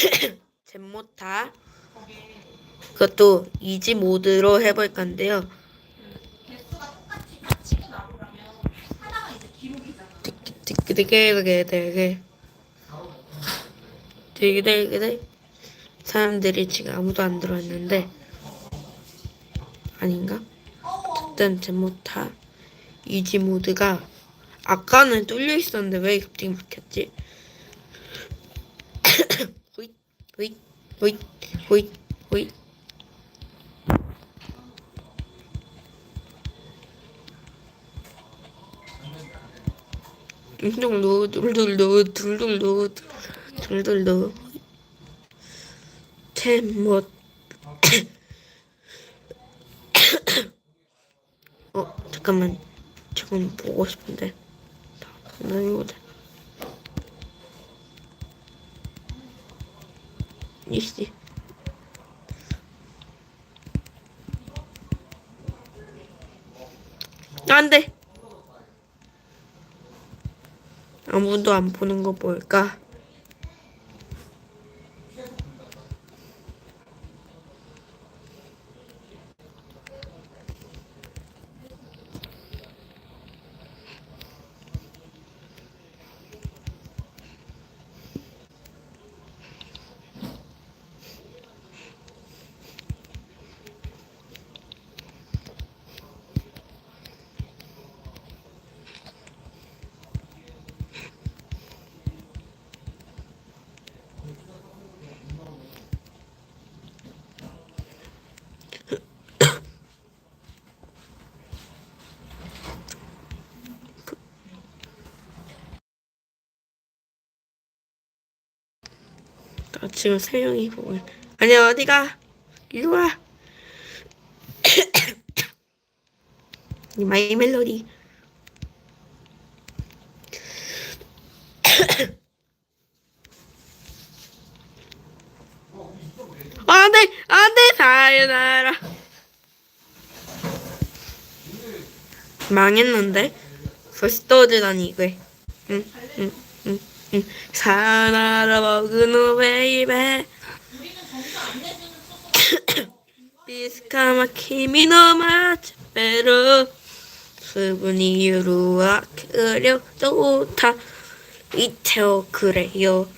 젠모타 그것도 이지 모드로 해볼 건데요. 되게 되게 되게 되게 되게 사람들이 지금 아무도 안 들어왔는데 아닌가? 어쨌든 젠모타 이지 모드가 아까는 뚫려 있었는데 왜 갑자기 막혔지? 호잇 호잇 호잇 호잇 둘둘루 둘둘루 둘둘루 둘둘루 템못. 어 잠깐만. 저건 보고 싶은데. 나 이거 이씨 안돼 아무도 안 보는 거 뭘까? 나 지금 세 명이 보고 있- 아니야 어디가? 이리 와. 이 마이 멜로디. 안돼 안돼 사요나라. 망했는데? 벌써 어디다니 이거 응응응응 사나라 먹은 베이베 비스카마 키미 노 마츠베로 수분이 유루와 그려 좋다 이태오 그래요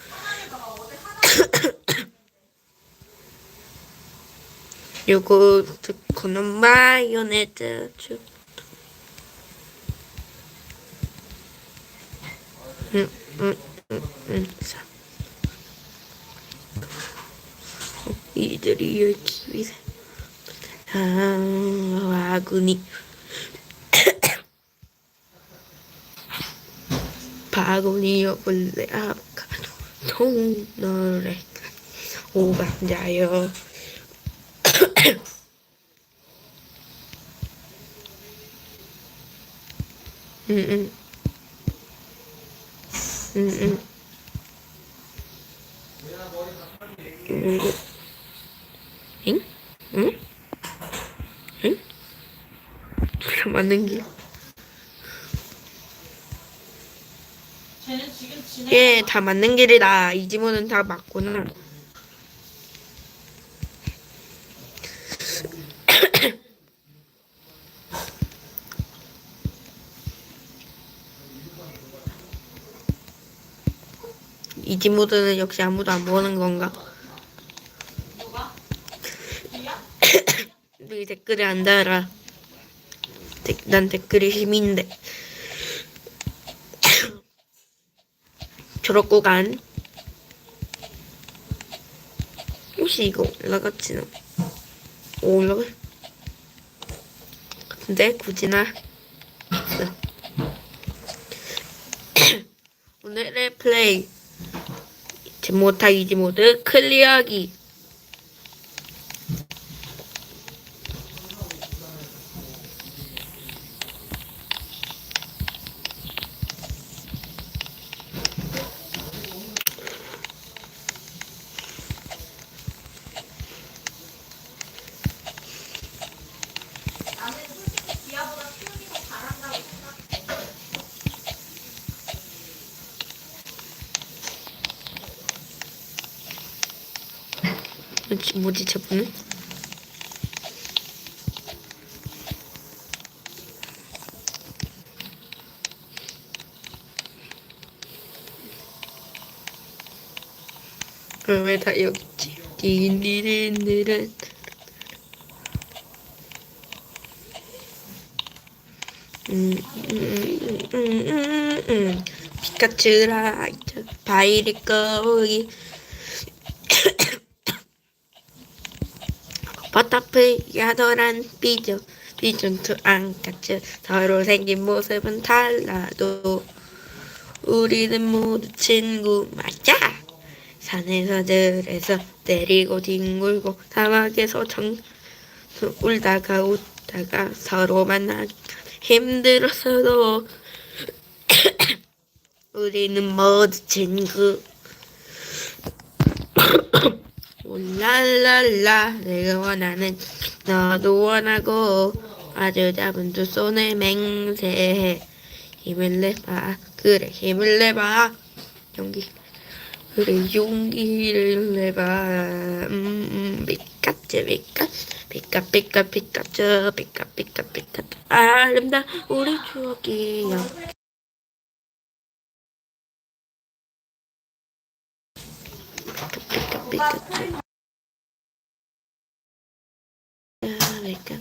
요거 듣고는 마요네즈 주 자. 어, 이들이 여기 위세. 아, 와군이. 바구니여 볼래 아까도 통너래 오감자여 응응 응 응 응? 응? 응? 둘다 맞는 진행 예, 다 맞는 길이다. 이 지문은 다 맞구나. 이 지문은 역시 아무도 안 보는 건가? 이야? 네 댓글에 안 달아. 데- 난 댓글이 힘인데. 졸업 구간. 혹시 이거 올라갔지나? 오, 올라가? 근데 굳이나. 오늘의 플레이 제모타 이지 모드 클리어하기. 나는 솔직히 지아보다 키우기 더 잘한다고 생각해. 도대체 뭐지 저분은? 왜 다 여기 있지? 딘디딘디른 음, 음, 음, 음, 음. 피카츄라 바이리 거북이 버터플 야도란 삐져 삐준투 안까츠 서로 생긴 모습은 달라도 우리는 모두 친구 맞자 산에서 들에서 내리고 뒹굴고 사막에서 정 울다가 웃다가 서로 만나 힘들었어도 우리는 모두 친구. 올 랄랄라 내가 원하는 너도 원하고 아주 작은 두 손에 맹세해. 힘을 내봐 그래 힘을 내봐. 용기. 그래 용기를 내봐. 음, 음 피카츄 피카츄 피카 피카 피카츄 피카 피카 피카 아름다 우리 추억이야 피카 피카츄 피카 피 카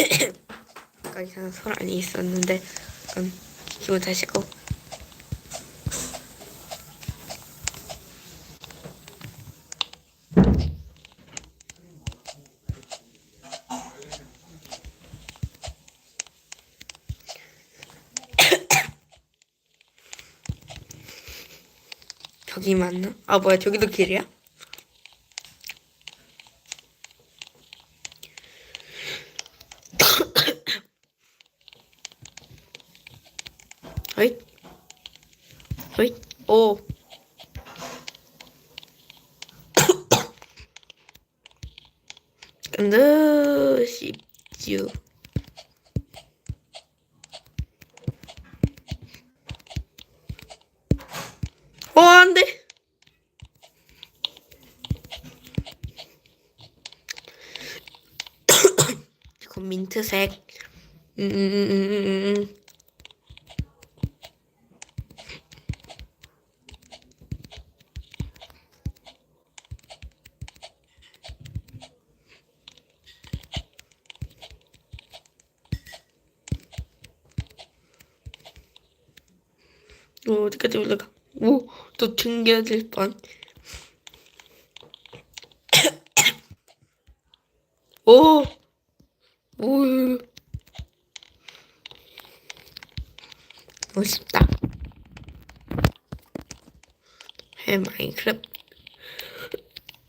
음. 아까 이상한 소란이 있었는데 음, 기분 다시고 저기 맞나? 아 뭐야 저기도 길이야? 어이 어이 오. 근데 쉽지요 어 안돼. 이거 민트색. 음, 오, 어디까지 올라가? 오, 또 튕겨질 뻔. 오, 오, 멋있다. 해 마인크래프트.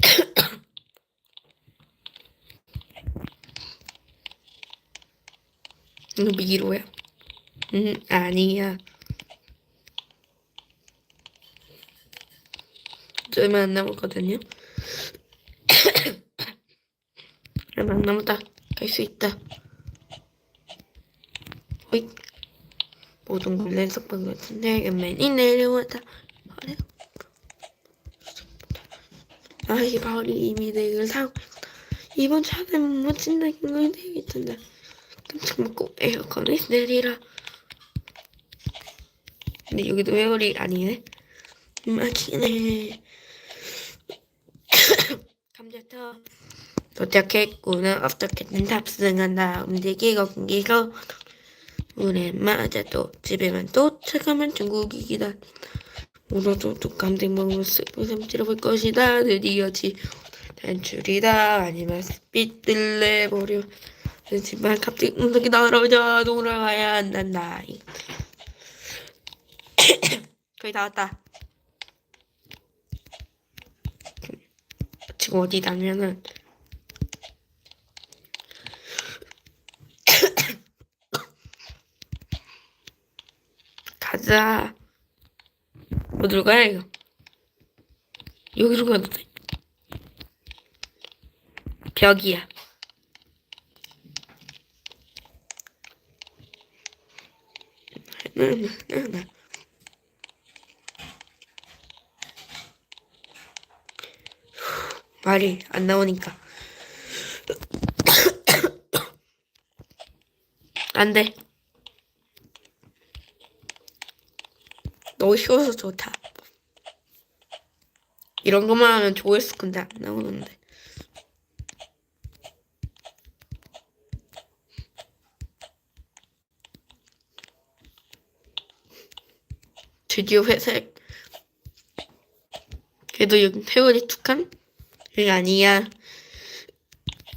이거 미로야? 음, 아니야. 얼마 안 남았거든요. 얼마 안 남았다. 갈 수 있다. 호잇. 모든 걸 연속방 같은데 맨이 내려왔다. 그래. 아이 바울이 이미 내를 사고 이번 차는 멋진다는 걸 되겠던데 깜짝 먹고 에어컨을 내리라. 근데 여기도 회오리 아니네. 막히네. 감자터 도착했구나. 어떻게든 탑승한다. 움직이고 끊기고 물에 맞아도 집에만 도착하면 중국이기다. 오늘도 독감된 먹으면 슬픈 삼치러 볼 것이다. 드디어 지 단출이다. 아니면 스피드 내버려. 하지만 갑자기 운석이 떨어져 돌아가야 한단다. 거의 다 왔다. 지금 어디다면은 가자. 어디로 가야 이거? 여기로 가도 돼. 벽이야. 말이 안 나오니까. 안 돼. 너무 쉬워서 좋다. 이런 것만 하면 좋았을 건데 안 나오는데. 드디어 회색. 그래도 여기 두 칸? 이게 아니야.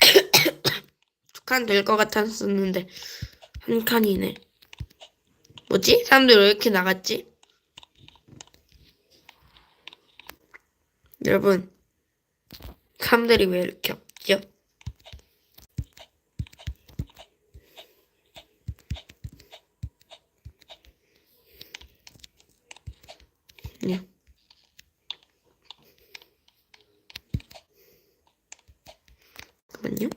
두 칸 될 것 같았었는데 한 칸이네. 뭐지? 사람들 왜 이렇게 나갔지? 여러분, 사람들이 왜 이렇게 없죠? 네. 잠깐만요.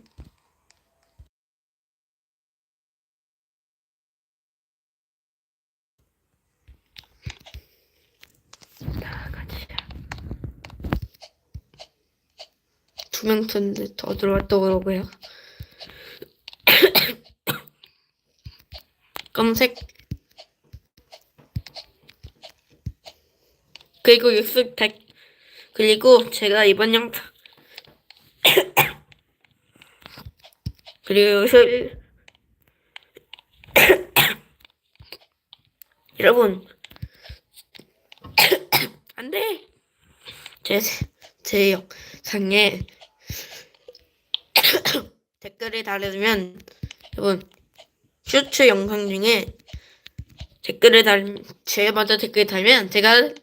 나가자. 쳤는데 더 들어왔더라고요. 검색. 그리고 육수 택. 그리고 제가 이번 영상 그리고 여기서 여러분 안돼 제 제 영상에 댓글을 달아주면 여러분 슈츠 영상 중에 댓글을 달 제일 먼저 댓글 달면 제가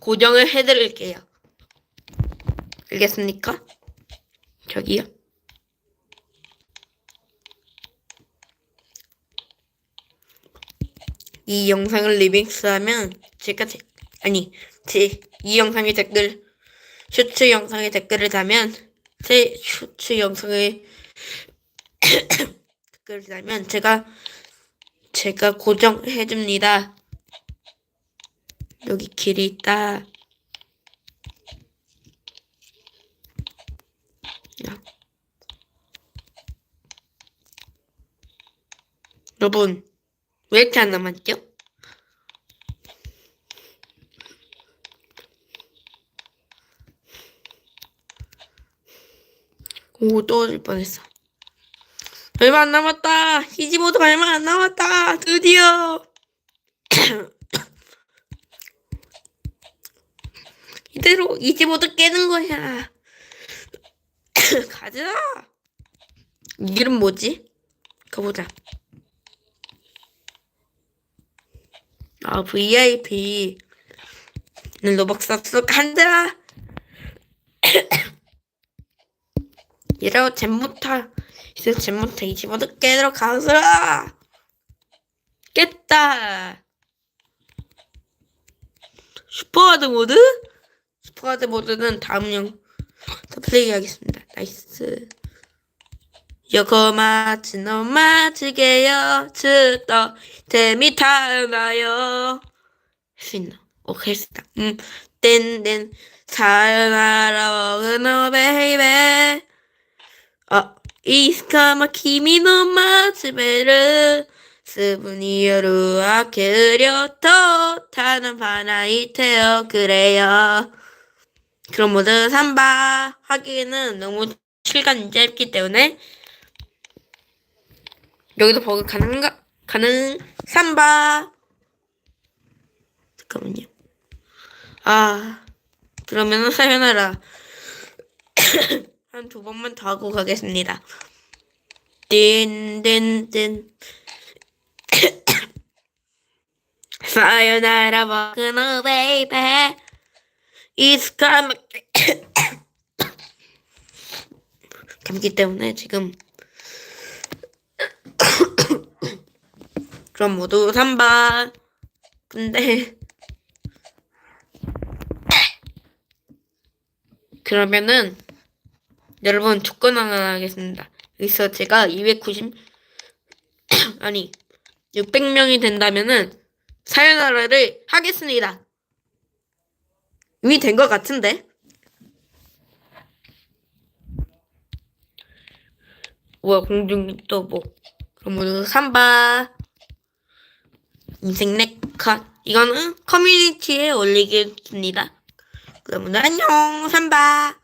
고정을 해드릴게요. 알겠습니까? 저기요. 이 영상을 리믹스하면 제가 제, 아니 제 이 영상의 댓글 슈츠 영상의 댓글을 달면 제 슈츠 영상의 달면 제가 제가 고정해 줍니다. 여기 길이 있다. 야. 여러분 왜 이렇게 안 남았죠? 오 떨어질 뻔했어. 얼마 안 남았다. 이지모드가 얼마 안 남았다. 드디어. 이대로 이지모드 깨는 거야. 가자. 이름 뭐지? 가보자. 아 VIP. 는 로벅 싹둑 간다. 이러고 잼부터 이제 잼부터 이지모드 깨러 가서 깼다. 슈퍼하드 모드? 슈퍼하드 모드는 다음 영상 플레이 하겠습니다. 나이스. 요코마츠 노마츠게요 츠떠 재미 타나요 할수 있나? 오케이 있다 음 땐땐 사요나라 오그노 베이베 아 그래요. 그럼 모두 삼바 하기에는 너무 시간이 짧기 때문에 여기도 버그 가능한가? 가능 삼바. 잠깐만요. 아 그러면은 사연하라 한 두 번만 더 하고 가겠습니다. 띵띵띵 사연하라 버그노 베이베. It's 감기 때문에 지금. 그럼 모두 3바 근데 그러면은 여러분 조건 하나 하겠습니다. 여기서 제가 290 아니 600명이 된다면은 사연하라를 하겠습니다. 이미 된 것 같은데? 우와 공중 또 뭐? 모두 3바 인생 네컷 이거는 커뮤니티에 올리겠습니다. 그러면 안녕 3바